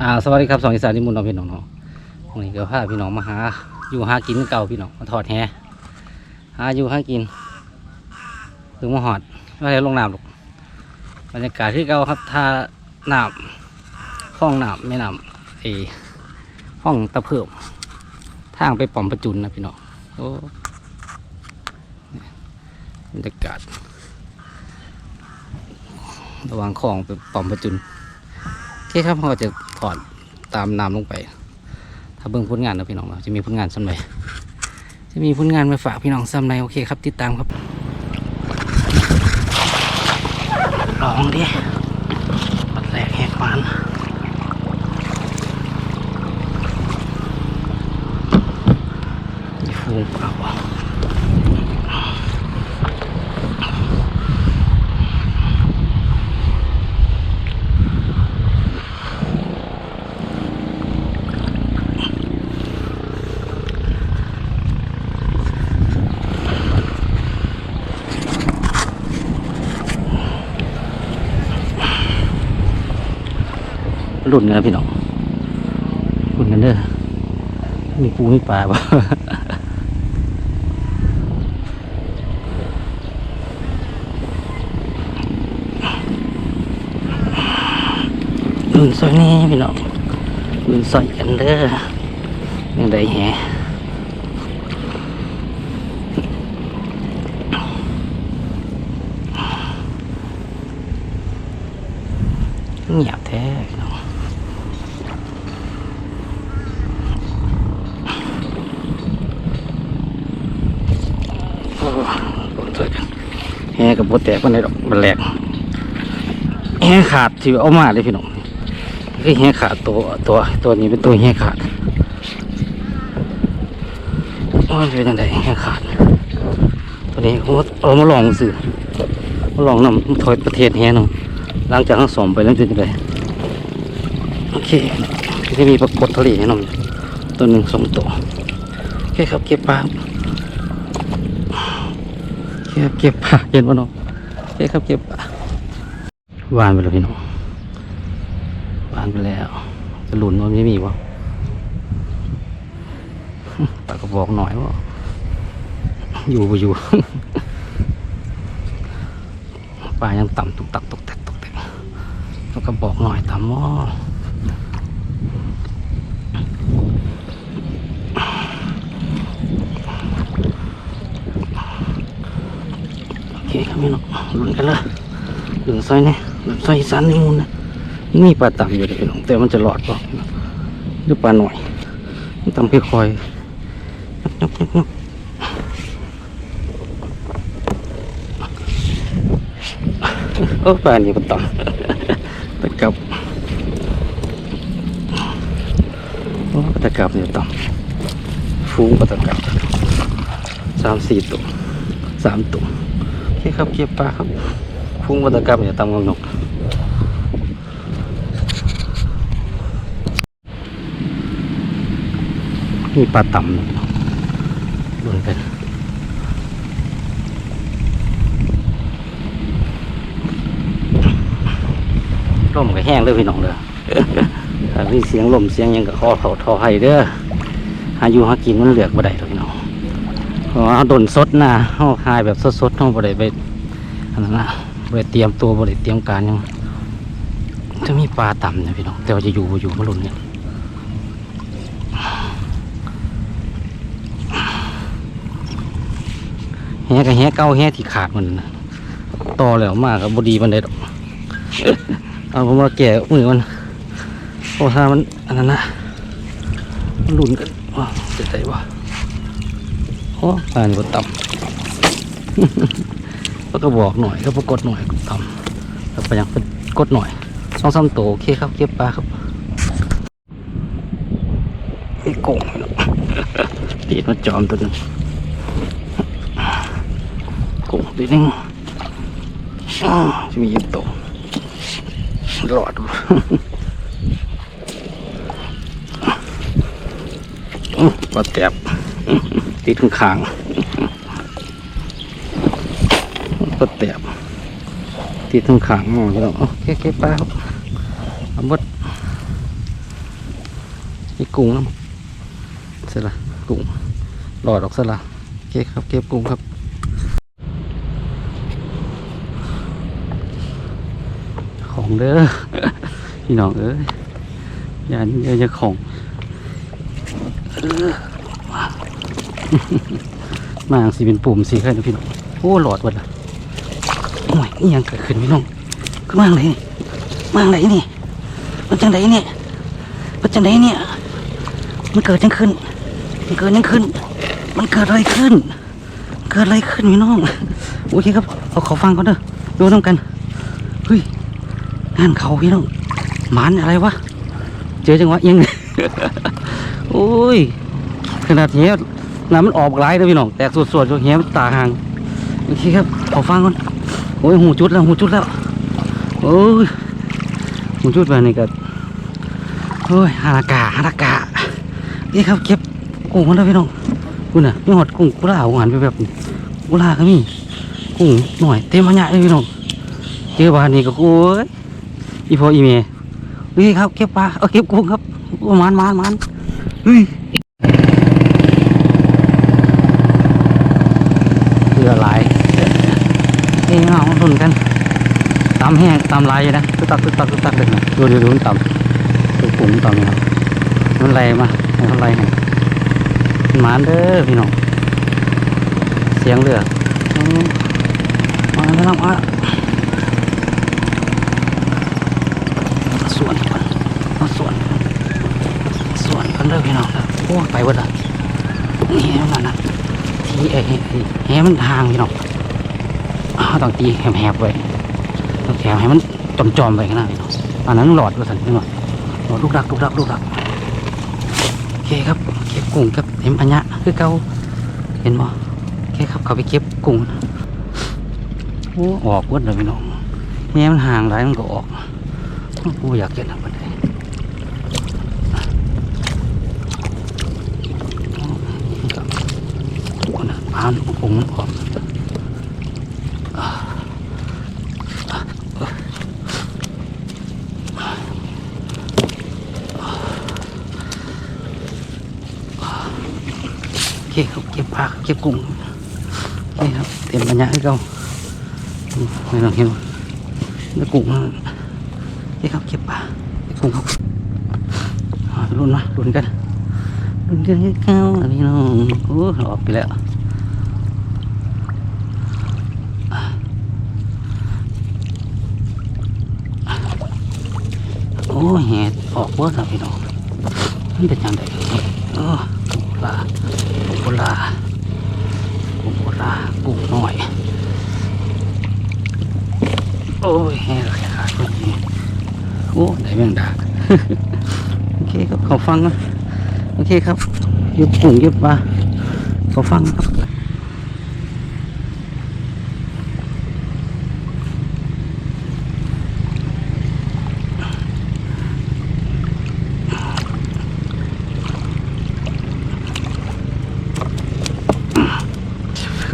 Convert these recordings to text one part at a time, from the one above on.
อ่าสวัสดีครับสองอีสานที่มุนน้องพี่น้องเนาะวันนี้ก็พาพี่น้องมาหา อยู่หากินเก่าพี่น้องมาถอดแหหาอยู่หากินถึงมาหอดไม่ได้ลงน้ำหรอกบรรยากาศที่เก่าครับท่าน้ำห้องน้ำไม่น้ำเอห้องตะเพิ่มทางไปป่อมประจุนนะพี่น้องโอ้บรรยากาศระวังของไปป่อมประจุนโอเคครับเราจะ อดตามน้ำลงไป ถ้าเบิ่งผลงานนะพี่น้องเราจะมีผลงานซ้ำใดจะมีผลงานมาฝากพี่น้องซ้ำใดโอเคครับ ติดตามครับลองดิปัดแรกแหกมันฟูงเปล่า รุ่นกันนะพี่น้องรุ่นกันเด้อมีปูมีปลาบ่รุ่นซอยนี้พี่น้องรุ่นซอยกันเด้อยังได้แฮะเงียบแท้พี่น้องโอ้รุ่นซอยกัน แฮกับโบแตกวันไหนดอกมันแหลกแฮขาดที่เอามาเลยพี่น้องคือเหี้ขาดตัวตัวตัวนี้เป็นตัวเหี้ขาดว่ามันเป็นยังไงเหี้ขาดตัวนี้เขาเอามาลองสื่อมาลองนำถอยประเทศเหี้ยเนาะหลังจากทั้งสองไปแล้วเป็นยังไงโอเคจะมีปรากฏทะเลให้น้องตัวหนึ่งสองตัวโอเคครับเก็บปลา ครับเก็บปลาเห็นป่ะน้องโอเคครับเก็บปลาวานไปแล้วพี่น้องผ่านไปแล้ว จะหลุนมันไม่มีวะปากกระบอกหน่อยวะอยู่บ่อยู่ปลายังต่ำตุกตักตุกแตกตุกแตกแล้วก็บอกหน่อยต่ำวะโอเคครับ พี่น้องหลุนกันเลยหลุนซอยนี่หลุนซอยสันนี่มูนนะนี่ปลาต่ำอยู่เลยพี่น้องแต่มันจะหลอดเปล่าหรือปลาหน่อยต่ำค่อยๆยับยับยับโอ้ปลานี่มันต่ำตะกับโอ้ตะกับนี่ต่ำฟูงปลาตะกับสามสี่ตัวสามตัว โอเคครับเก็บปลาครับฟูงปลาตะกับเนี่ยต่ำกว่านกมีปลาต่ำนะเบิ่งกันลมก็แห้งเลยพี่น้องเด้อถ้ามีเสียงลมเสียงหยังก็ขอเขาทอให้เด้อหาอยู่หากินมันเหลือกบ่ได้หรอกพี่น้อง เพราะว่าโดนสดนะเฮาหายแบบสดๆเฮาบ่ได้ไปอันนั้นนะบ่ได้เตรียมตัวบ่ได้เตรียมการยังจะมีปลาต่ำนะพี่น้องแต่ว่าจะอยู่อยู่มาลุ้นกันแฮกับแฮเก้าแฮที่ขาดมันนะต่อแล้วมากกับบดีมันได้ดอกเอาผมมาแก่มือมันโอ้ถ้ามันอันนั้นนะมันหลุนกันว้าเจ็บใจว่ะ โอ้ปานก็ต่ำแล้วก็บอกหน่อยก็ปรากฏหน่อยต่ำแล้วไปยังก็กดหน่อยสองสามตัวโอเคครับเก็บปลาครับไอ้โก่งตีดมาจอมตัวหนึงโกงตัวนึงจะมียิบโตรอดอื้อปลาแตบ ติดข้างขางปลาแตบติดข้างขางมองพี่น้องโอเคโอเคปครับอาหมดมีกุ้งน้ำเสร็จละกุ้งหลอดออกเสร็จละโอเคครับเก็บกุ้งครับของเด้อพี่น้องเอ้ยย่าอย่าอย่าของเออ มาสิเป็นปุ่มสีเคยนะพี่น้องโอ้หลอดหมดละโอ้ยนี่ยังเกิดขึ้นพี่น้องขึ้นมาอะไรนี่มาอะไรนี่ มันจังไดเนี่ยมันจังไดเนี่ยมันเกิดยังขึ้น มันเกิดยังขึ้น มันเกิดอะไรขึ้น เกิดอะไรขึ้นพี่น้องโอเคครับเอาขอฟังก่อนเด้อดูน้ำกันเฮ้ยงานเขาพี่น้องหมันอะไรวะเจอจังหวะยัง โอ้ยขนาดเหี้ น้ำมันออกหลายเลยพี่น้องแตกสวดๆจนเหี้ยมันตาห่างโอเคครับขอฟังก่อนโอ้ยหูจุดแล้วหูจุดแล้วโอ้ยหูจุดไปนี่ก็โอ้ยฮานากาฮานากานี่ครับเก็บกุ้งมันแล้วพี่น้องคุณน่ะมีหอดกุ้งกุลาหัวหันไปแบบกุลาก็มีกุ้งหน่อยเต็มอันยะเลยพี่น้องเจอบานนี้ก็โอ้ยอีพออีเมย์นี่ครับเก็บปลาเอาเก็บกุ้งครับมันมันมันเฮ้ย เรือหลายเอ้ยเอามาลุ้นกัน ตามแห้งตามลายอยู่นะตึกตักตึกตักตึกตักเลยนะดูดูดูต่ำดูปุ่มต่ำนะครับมันไหลมาให้มันไหลให้มันหมานเด้อพี่น้องเสียงเรือมาแล้วมาสวนก่อนเอาสวนสวนกันเด้อพี่น้องเด้อโอ้ไปหมดละนี่มันนะที่ไอ้ไอ้แหมันห่างพี่น้องต้องตีแหบๆไว้ ต้องแถมให้มันจอมๆไว้ข้างหน้าเน้องอันนั้นหลอดว่าสันพี่น้องหลอดลูกดักลูกดักลูกดักโอเคครับ เก็บกุ้งครับเห็นอัญญะคือเก่าเห็นบ่โอเคครับเขาไปเก็บกุ้งโอ้ออกวัดเลยพี่น้องแหมันห่างหลายมันก็ออกกูอยากเก็บนะบัดนี้กุ้งนะพานกุ้งมันออก โอเค ครับเก็บผักเก็บกุ้งโอเคครับเต็มปัญญาให้เราอืมไม่ต้องเห็นแล้วกุ้งนั่นโอเคครับเก็บปลาเก็บกุ้งครับอ่าไปรุ่นมารุ่นกันรุ่นกันให้เก้าอะพี่น้องโอ้ออกไปแล้วโอ้แหดออกเบิดแล้วพี่น้องมันเป็นยังไงเออกุ้งปลากุ้งโบรา กุ้งโบรากุ้งน้อย โอ้ยแห้งแค่ขาดคนนี้โอ้ได้แมงดาโอเคครับขอฟังนะโอเคครับเย็บกุ้งเย็บปลาขอฟังครับ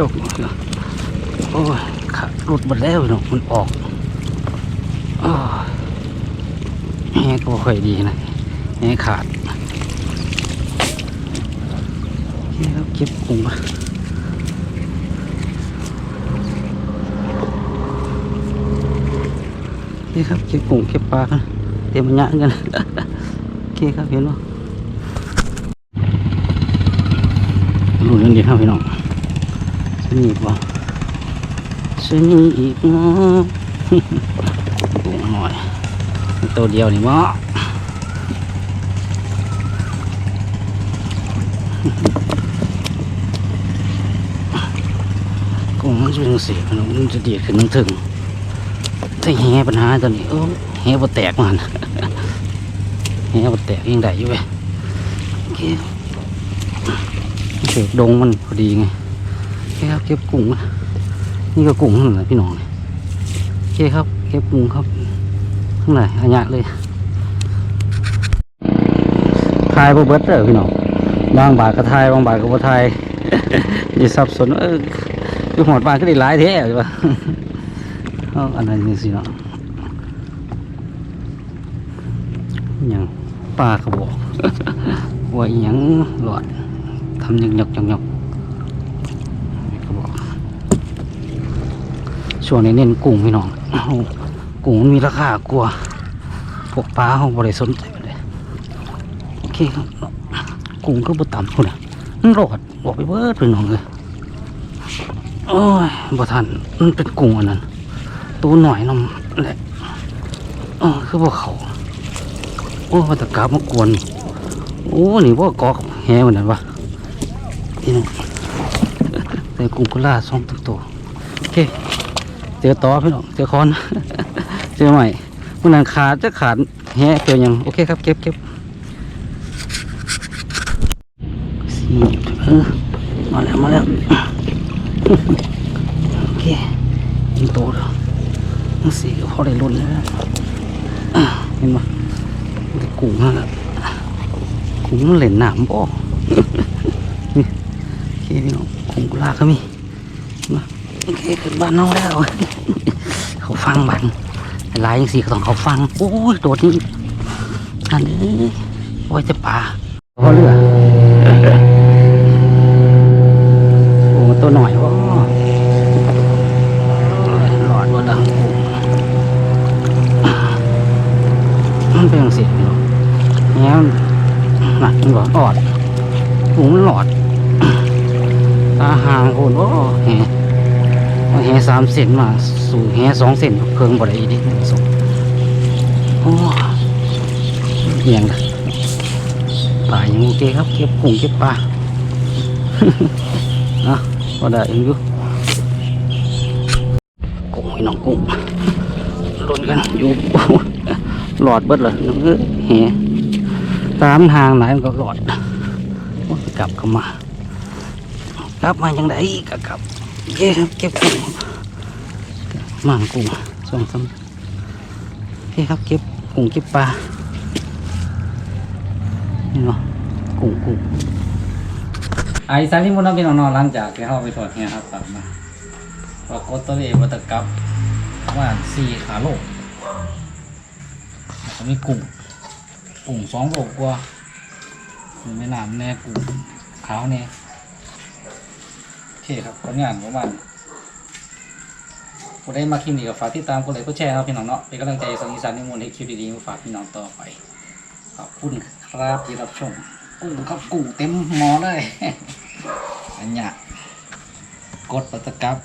เข้าโอ้ยขาดหลุดหมดแล้วเนาะมันออกโอ้ยแหก็ค่อยดีนะแหขาดโอเคครับเก็บกุ้งมาโอเครับเก็บกุ้งเก็บปลากันเตรียมมันยะกันโอเคครับเห็นป่ะรู้เรื่องดีครับพี่น้อง นีอีกบ่สนีอีกเนาะกุ้งหน่อยตัวเดียวนี่บ่กุ้งมันจะเป็นสีมันมันจะดีดขึ้นถึงถ้าแห่ปัญหาตอนนี้โอ้แห่บ่แตกมันแห่บ่แตกยังได้อยู่เว้ยเคเสกดงมันพอดีไง คครับเก็บกุ้งนี่ก็กุ้งนั่นแหละพี่น้องโอเคครับเก็บกุ้งครับข้างในอันยะเลยทายบ่เบิดเด้อพี่น้องบางบาทก็ทายบางบาทก็บ่ทายอย่าสับสนเออคือหอดบานก็ได้หลายแท้ใช่ปะเอาอันนั้นจังซี่เนาะอิหยังปลากระบอกว่าอีหยังหลอดทำหยกหยกหยกหยกนี่กระบอก ช่วงนี้เน้นกุ้งพี่น้องกุ้งมันมีราคากลัว พวกปลาเขาบริสนใจเลยโอเคครับกุ้งก็บ่ต่ำคนอะมันหลอดบอกไปเบิดพี่น้องเลยโอ้ยบ่ทันมันเป็นกุ้งอันนั้นตัวหน่อยน้ำแหละเออคือพวกเขาโอ้ว่าแตะกาบมากวนโอ้นี่ว่ากอกแหเหมือนกันวะนี่นึงแต่กุ้งกุล่าสองตัวตัวโอเค เจอต่อพี่น้องเจอคอน เจอใหม่มันนันขาดจะขาดแหเจอยังโอเคครับเก็บเก็บสี่เออมาแล้วมาแล้วโอเคยิงโตแล้วสี่ก็พอได้ลุ้นแล้วเห็นปะกุ้งนั่นแหละกุ้งมันเล่นหน้ำบ่นี่โอเคพี่น้องกุ้งกุลาก็มี เคขึ้นบ้านน้องแล้ว เขาฟังบันลายยังสีก็ต้องเขาฟัง โอ้ยโดดนี่อันนี้ไว้จะป่าพอเรือโอ้ตัวหน่อยว่าหลอดว่าดังมันเป็นอย่างสิเนาะแง่หนักมันบอกออดหูมันหลอดตาหางโคนโอ้แห เอาแหสามเซนมา สู่แหสองเซนเพิ่งบ่ได้อีกดิสองโอ้เอียงเลยป่ายังโอเคครับ เก็บกุ้งเก็บปลานะก็ได้เองอยู่กุ้งไอ้น้องกุ้งลุ้นกันอยู่หลอดเบิดเลยเอ้ยแหตามทางไหนมันก็หลอดกลับเข้ามากลับมายังไงก็กลับ เก็บเก็บกุ้งหมางกุ้งสองสามโอเคครับเก็บกุ้งเก็บปลานี่เนาะกุ้งกุ้งไอ้สายที่มุนเอาไปนอนหลังจากที่เข้าไปถอดแหครับกลับมาปรากฏตัวเองว่าตะกลับประมาณสี่ขาโลกมีกุ้งกุ้งสองโลกว่ามีแม่น้ำแน่กุ้งขาวแน่โอเคครับผลงานของมันผู้ได้มาคลิปนี้ก็ฝากติดตามกดไลค์กดแชร์ครับพี่น้องเนาะเป็นกำลังใจสังอีสานในมูลให้คลิปดีๆมาฝากพี่น้องต่อไปขอบคุณครับที่รับชมกุ้งครับกุ้งเต็มหมอเลยอันเนี้ยกดปัตตะกับ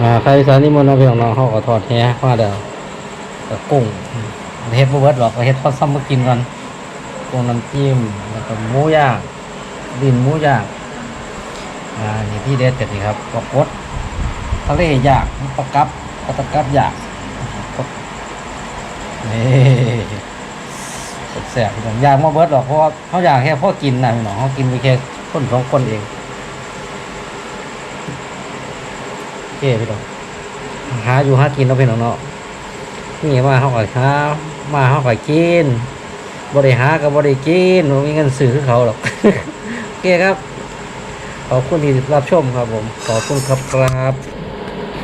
อ่าใครสารนิมนต์เอาไปของน้องเขาก็ทอดแหมาเดียวกับกุ้งเฮ็ดบ่เบิดหรอกเฮ็ดพอซ้ำมากินก่อนกุ้งน้ำจิ้มแล้วก็หมูย่างดินหมูย่างอ่านี่ที่เด็ดกันนี่ครับปลากดทะเลย่างปลากับปลาตะกับย่างนี่แสบๆพี่น้องย่างมาเบิดหรอกเพราะเขาอยากแค่พ่อกินนะพี่น้องเขากินไปแค่คนสองคนเอง โอ เคพี่น้องหาอยู่หากินเราะพี่น้องเนาะนี่มาเขาก็หามาเขาก็กินบริหากับบริกินผมมีเงินซื้อคือเขาหรอกโอเคครับขอบคุณที่รับชมครับผมขอบคุณครับครับ